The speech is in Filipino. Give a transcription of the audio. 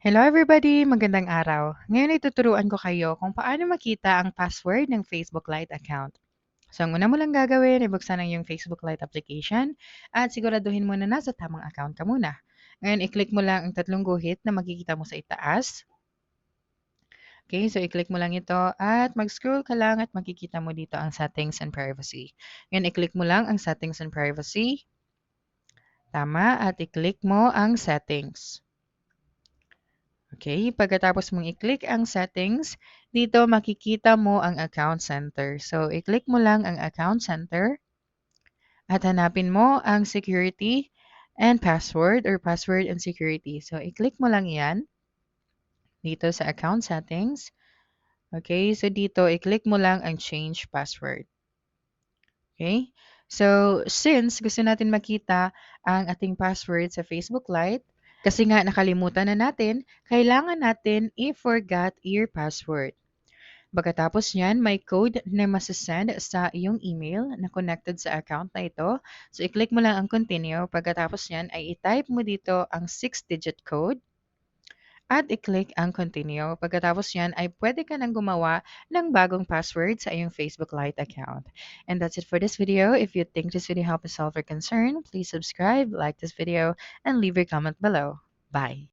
Hello everybody! Magandang araw. Ngayon ay tuturuan ko kayo kung paano makita ang password ng Facebook Lite account. So, ang una mo lang gagawin, ibuksan ang iyong Facebook Lite application at siguraduhin mo na nasa tamang account ka muna. Ngayon, i-click mo lang ang tatlong guhit na makikita mo sa itaas. Okay, so i-click mo lang ito at mag-scroll ka lang at makikita mo dito ang settings and privacy. Ngayon, i-click mo lang ang settings and privacy. Tama, at i-click mo ang settings. Okay, pagkatapos mong i-click ang settings, dito makikita mo ang account center. So, i-click mo lang ang account center at hanapin mo ang security and password or password and security. So, i-click mo lang yan dito sa account settings. Okay, so dito, i-click mo lang ang change password. Okay, so since gusto natin makita ang ating password sa Facebook Lite, kasi nga nakalimutan na natin, kailangan natin i-forgot your password. Pagkatapos niyan, may code na masasend sa iyong email na connected sa account na ito. So, i-click mo lang ang continue. Pagkatapos niyan, ay i-type mo dito ang 6-digit code at i-click ang continue. Pagkatapos yan ay pwede ka nang gumawa ng bagong password sa iyong Facebook Lite account. And that's it for this video. If you think this video helped solve your concern, please subscribe, like this video, and leave your comment below. Bye!